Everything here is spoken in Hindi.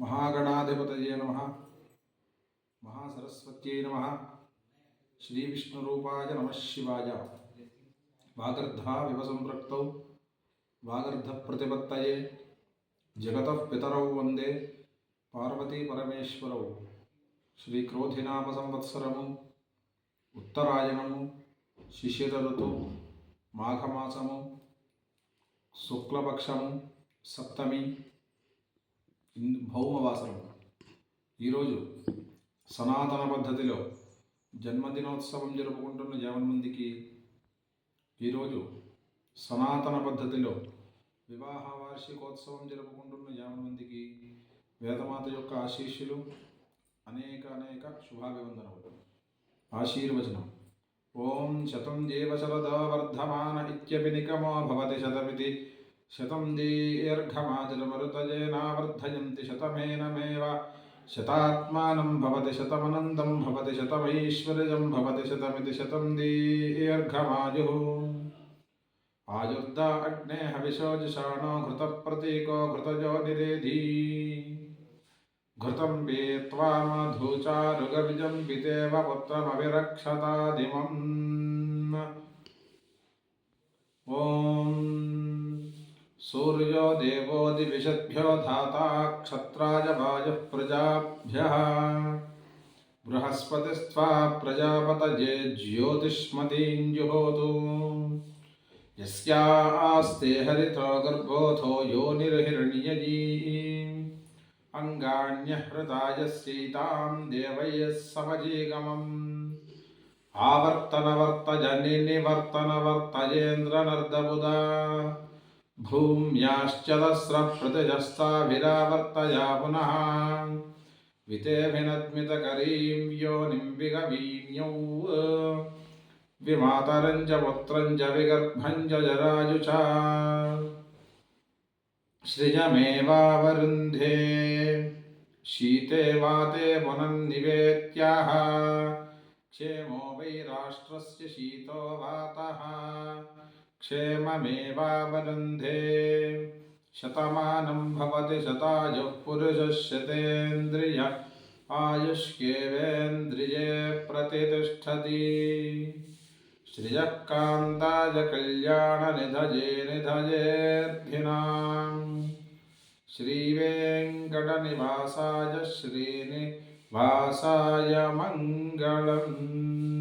మహాగణాధిపతయే నమ. మహాసరస్వత్యై నమ. శ్రీవిష్ణురూపాయ నమ శివాయ. వాగర్ధా వివ సంపృక్తౌ వాగర్ధ ప్రతిపత్తయే జగతః పితరౌ వందే పార్వతీ పరమేశ్వరౌ. శ్రీక్రోధినామ సంవత్సరము ఉత్తరాయణము శిశిర ఋతు మాఘమాసము శుక్లపక్షము సప్తమి హిందూ భౌమవాసరం ఈరోజు సనాతన పద్ధతిలో జన్మదినోత్సవం జరుపుకుంటున్న జగన్మందికి ఈరోజు సనాతన పద్ధతిలో వివాహ వార్షికోత్సవం జరుపుకుంటున్న జగన్మందికి వేదమాత యొక్క ఆశీస్సులు అనేక అనేక శుభాభివందనములు. ఆశీర్వచనం. ఓం శతం జీవ శరదో వర్ధమాన ఇత్యపి నికమో భవతి శతమితి शतम दीर्घमादिलमरुतजेनावर्धयन्ति शतमेनमेव शतात्मानं भवति शतमनन्दं भवति शतमैश्वर्यं भवति शतमिति शतं दीर्घमायुः। आयुर्द अग्ने हविषोजुषाणो घृतप्रतीको घृतजो निरेधी घृतं पीत्वा मधूचारुगविजं पितेव पुत्रमभिरक्षतादिमम् ॐ सूर्यो देवो दिविषद्भ्यो धाता क्षत्राय वायुः प्रजाभ्यः बृहस्पतिस्त्वा प्रजापतये ज्योतिष्मतीं जुहोतु यस्यास्ते हरितो गर्भोऽथो योनिर्हिरण्यजी। अङ्गान्यहृतायस्यैतां देवयः समजीगमम्। आवर्तनवर्तजनिनिवर्तनवर्तयेन्द्रनर्दबुधा भूम्याश्च तस्रप्रतिजस्ताभिरावर्तया पुनः। वितेभिनद्मितकरीं योनिं विगवीन्यौ विमातरं च पुत्रं च विगर्भं च जरायु च। सृजमेवावरुन्धे। शीते वाते पुनन्निवेत्याह क्षेमो वै राष्ट्रस्य शीतो वातः। क्षेममेवावरुन्धे शतमानं भवति शतायुः पुरुषः शतेन्द्रिय आयुष्येवेन्द्रिये प्रतितिष्ठति श्रियः कान्ताय कल्याणनिधये निधयेऽर्थिनाम् श्रीवेङ्कटनिवासाय श्रीनिवासाय मङ्गलम्।